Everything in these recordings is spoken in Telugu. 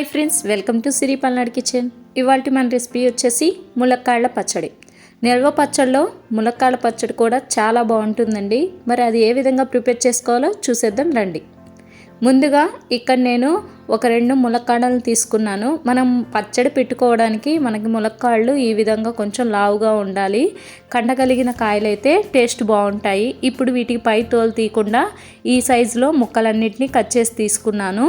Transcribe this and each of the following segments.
Hi friends welcome to Siri Palnadu kitchen. ఇవాళ మన రెసిపీ వచ్చేసి ములక్కాళ్ళ పచ్చడి. నిల్వ పచ్చడిలో ములక్కాళ్ళ పచ్చడి కూడా చాలా బాగుంటుందండి. మరి అది ఏ విధంగా ప్రిపేర్ చేసుకోవాలో చూసేద్దాం రండి. ముందుగా ఇక్కడ నేను ఒక రెండు ములక్కాడలు తీసుకున్నాను. మనం పచ్చడి పెట్టుకోవడానికి మనకి ములక్కాళ్ళు ఈ విధంగా కొంచెం లావుగా ఉండాలి. కండగలిగిన కాయలైతే టేస్ట్ బాగుంటాయి. ఇప్పుడు వీటికి పై తోలు తీయకుండా ఈ సైజులో ముక్కలన్నిటిని కట్ చేసి తీసుకున్నాను.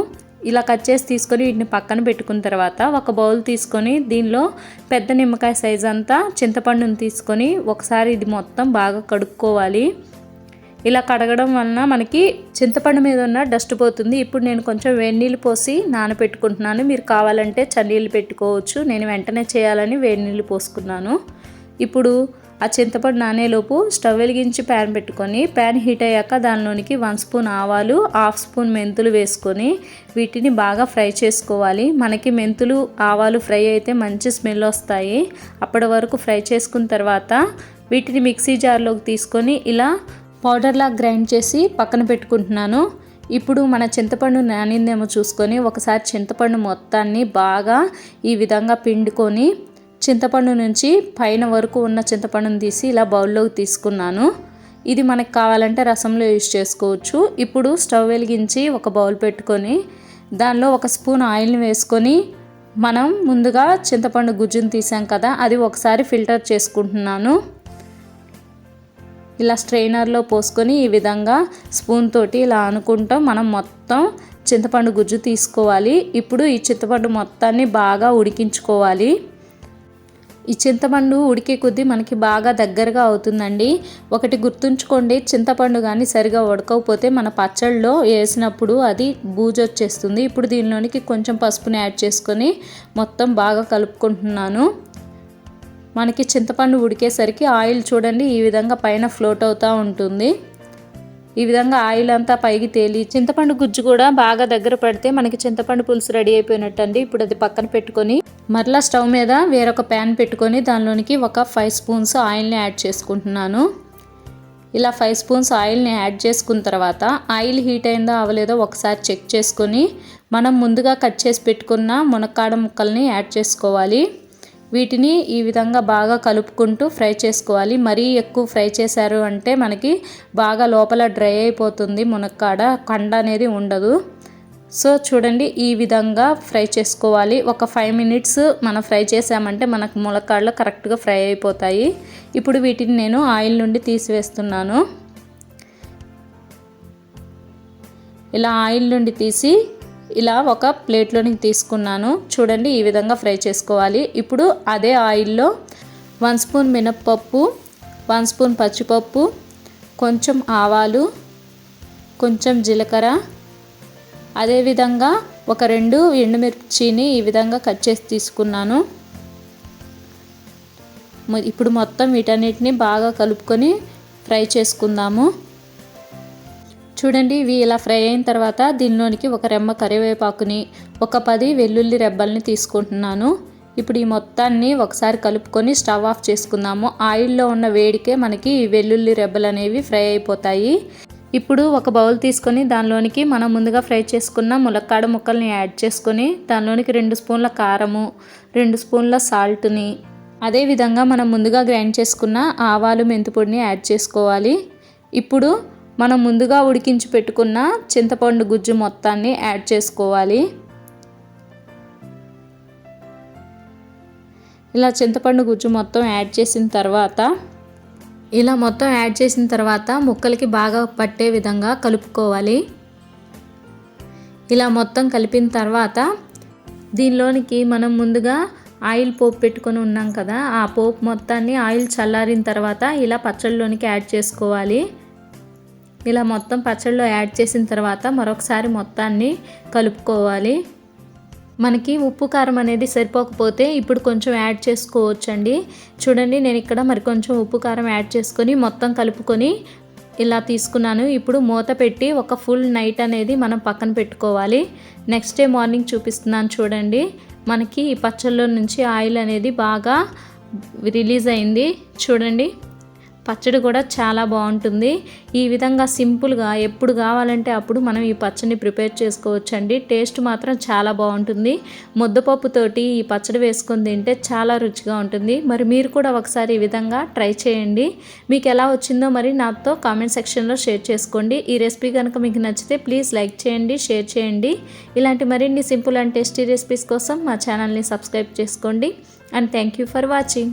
ఇలా కట్ చేసి తీసుకొని వీటిని పక్కన పెట్టుకున్న తర్వాత ఒక బౌల్ తీసుకొని దీనిలో పెద్ద నిమ్మకాయ సైజ్ అంతా చింతపండుని తీసుకొని ఒకసారి ఇది మొత్తం బాగా కడుక్కోవాలి. ఇలా కడగడం వలన మనకి చింతపండు మీద ఉన్న డస్ట్ పోతుంది. ఇప్పుడు నేను కొంచెం వేడి నీళ్ళు పోసి నానబెట్టుకుంటున్నాను. మీరు కావాలంటే చన్నీళ్ళు పెట్టుకోవచ్చు. నేను వెంటనే చేయాలని వేడి నీళ్ళు పోసుకున్నాను. ఇప్పుడు ఆ చింతపండు నానేలోపు స్టవ్ వెలిగించి ప్యాన్ పెట్టుకొని ప్యాన్ హీట్ అయ్యాక దానిలోనికి వన్ స్పూన్ ఆవాలు హాఫ్ స్పూన్ మెంతులు వేసుకొని వీటిని బాగా ఫ్రై చేసుకోవాలి. మనకి మెంతులు ఆవాలు ఫ్రై అయితే మంచి స్మెల్ వస్తాయి. అప్పటి వరకు ఫ్రై చేసుకున్న తర్వాత వీటిని మిక్సీ జార్లోకి తీసుకొని ఇలా పౌడర్లా గ్రైండ్ చేసి పక్కన పెట్టుకుంటున్నాను. ఇప్పుడు మన చింతపండు నానిందేమో చూసుకొని ఒకసారి చింతపండు మొత్తాన్ని బాగా ఈ విధంగా పిండుకొని చింతపండు నుంచి పైన వరకు ఉన్న చింతపండుని తీసి ఇలా బౌల్లోకి తీసుకున్నాను. ఇది మనకు కావాలంటే రసంలో యూజ్ చేసుకోవచ్చు. ఇప్పుడు స్టవ్ వెలిగించి ఒక బౌల్ పెట్టుకొని దానిలో ఒక స్పూన్ ఆయిల్ని వేసుకొని మనం ముందుగా చింతపండు గుజ్జుని తీసాం కదా అది ఒకసారి ఫిల్టర్ చేసుకుంటున్నాను. ఇలా స్ట్రైనర్లో పోసుకొని ఈ విధంగా స్పూన్ తోటి ఇలా అనుకుంటాం. మనం మొత్తం చింతపండు గుజ్జు తీసుకోవాలి. ఇప్పుడు ఈ చింతపండు మొత్తాన్ని బాగా ఉడికించుకోవాలి. ఈ చింతపండు ఉడికే కొద్దీ మనకి బాగా దగ్గరగా అవుతుందండి. ఒకటి గుర్తుంచుకోండి చింతపండు కానీ సరిగా ఉడకకపోతే మన పచ్చళ్ళలో వేసినప్పుడు అది బూజు వచ్చేస్తుంది ఇప్పుడు దీనిలోనికి కొంచెం పసుపుని యాడ్ చేసుకొని మొత్తం బాగా కలుపుకుంటున్నాను. మనకి చింతపండు ఉడికేసరికి ఆయిల్ చూడండి ఈ విధంగా పైన ఫ్లోట్ అవుతూ ఉంటుంది. ఈ విధంగా ఆయిల్ అంతా పైకి తేలి చింతపండు గుజ్జు కూడా బాగా దగ్గర పడితే మనకి చింతపండు పులుసు రెడీ అయిపోయినట్టు అండి ఇప్పుడు అది పక్కన పెట్టుకొని మరలా స్టవ్ మీద వేరొక ప్యాన్ పెట్టుకొని దానిలోనికి ఒక ఫైవ్ స్పూన్స్ ఆయిల్ని యాడ్ చేసుకుంటున్నాను. ఇలా ఫైవ్ స్పూన్స్ ఆయిల్ని యాడ్ చేసుకున్న తర్వాత ఆయిల్ హీట్ అయిందో అవ్వలేదో ఒకసారి చెక్ చేసుకొని మనం ముందుగా కట్ చేసి పెట్టుకున్న మునక్కాడ ముక్కల్ని యాడ్ చేసుకోవాలి. వీటిని ఈ విధంగా బాగా కలుపుకుంటూ ఫ్రై చేసుకోవాలి. మరీ ఎక్కువ ఫ్రై చేశారు అంటే మనకి బాగా లోపల డ్రై అయిపోతుంది మునక్కాడ కండ అనేది ఉండదు. సో చూడండి ఈ విధంగా ఫ్రై చేసుకోవాలి. ఒక ఫైవ్ మినిట్స్ మనం ఫ్రై చేసామంటే మనకు ములక్కాడలు కరెక్ట్గా ఫ్రై అయిపోతాయి. ఇప్పుడు వీటిని నేను ఆయిల్ నుండి తీసివేస్తున్నాను. ఇలా ఆయిల్ నుండి తీసి ఇలా ఒక ప్లేట్లోనికి తీసుకున్నాను. చూడండి ఈ విధంగా ఫ్రై చేసుకోవాలి. ఇప్పుడు అదే ఆయిల్లో వన్ స్పూన్ మినప్పప్పు వన్ స్పూన్ పచ్చిపప్పు కొంచెం ఆవాలు కొంచెం జీలకర్ర అదేవిధంగా ఒక రెండు ఎండుమిర్చిని ఈ విధంగా కట్ చేసి తీసుకున్నాను. ఇప్పుడు మొత్తం వీటన్నిటిని బాగా కలుపుకొని ఫ్రై చేసుకుందాము. చూడండి ఇవి ఇలా ఫ్రై అయిన తర్వాత దీనిలోనికి ఒక రెమ్మ కరివేపాకుని ఒక పది వెల్లుల్లి రెబ్బల్ని తీసుకుంటున్నాను. ఇప్పుడు ఈ మొత్తాన్ని ఒకసారి కలుపుకొని స్టవ్ ఆఫ్ చేసుకుందాము. ఆయిల్లో ఉన్న వేడికే మనకి ఈ వెల్లుల్లి రెబ్బలు అనేవి ఫ్రై అయిపోతాయి. ఇప్పుడు ఒక బౌల్ తీసుకొని దానిలోనికి మనం ముందుగా ఫ్రై చేసుకున్న ములక్కాడ ముక్కల్ని యాడ్ చేసుకొని దానిలోనికి రెండు స్పూన్ల కారము రెండు స్పూన్ల సాల్ట్ని. అదేవిధంగా మనం ముందుగా గ్రైండ్ చేసుకున్న ఆవాలు మెంతిపొడిని యాడ్ చేసుకోవాలి. ఇప్పుడు మనం ముందుగా ఉడికించి పెట్టుకున్న చింతపండు గుజ్జు మొత్తాన్ని యాడ్ చేసుకోవాలి. ఇలా చింతపండు గుజ్జు మొత్తం యాడ్ చేసిన తర్వాత ఇలా మొత్తం యాడ్ చేసిన తర్వాత ముక్కలకి బాగా పట్టే విధంగా కలుపుకోవాలి. ఇలా మొత్తం కలిపిన తర్వాత దీనిలోనికి మనం ముందుగా ఆయిల్ పోపు పెట్టుకొని ఉన్నాం కదా ఆ పోపు మొత్తాన్ని ఆయిల్ చల్లారిన తర్వాత ఇలా పచ్చళ్ళలోనికి యాడ్ చేసుకోవాలి. ఇలా మొత్తం పచ్చడిలో యాడ్ చేసిన తర్వాత మరొకసారి మొత్తాన్ని కలుపుకోవాలి. మనకి ఉప్పు కారం అనేది సరిపోకపోతే ఇప్పుడు కొంచెం యాడ్ చేసుకోవచ్చండి. చూడండి నేను ఇక్కడ మరి కొంచెం ఉప్పు కారం యాడ్ చేసుకొని మొత్తం కలుపుకొని ఇలా తీసుకున్నాను. ఇప్పుడు మూత పెట్టి ఒక ఫుల్ నైట్ అనేది మనం పక్కన పెట్టుకోవాలి. నెక్స్ట్ డే మార్నింగ్ చూపిస్తున్నాను చూడండి. మనకి ఈ పచ్చళ్ళలో నుంచి ఆయిల్ అనేది బాగా రిలీజ్ అయింది. చూడండి. పచ్చడి కూడా చాలా బాగుంటుంది. ఈ విధంగా సింపుల్గా ఎప్పుడు కావాలంటే అప్పుడు మనం ఈ పచ్చడిని ప్రిపేర్ చేసుకోవచ్చండి. టేస్ట్ మాత్రం చాలా బాగుంటుంది. ముద్దపప్పుతోటి ఈ పచ్చడి వేసుకొని తింటే చాలా రుచిగా ఉంటుంది. మరి మీరు కూడా ఒకసారి ఈ విధంగా ట్రై చేయండి. మీకు ఎలా వచ్చిందో మరి నాతో కామెంట్ సెక్షన్లో షేర్ చేసుకోండి. ఈ రెసిపీ కనుక మీకు నచ్చితే ప్లీజ్ లైక్ చేయండి షేర్ చేయండి. ఇలాంటి మరిన్ని సింపుల్ అండ్ టేస్టీ రెసిపీస్ కోసం మా ఛానల్ని సబ్స్క్రైబ్ చేసుకోండి. And thank you for watching.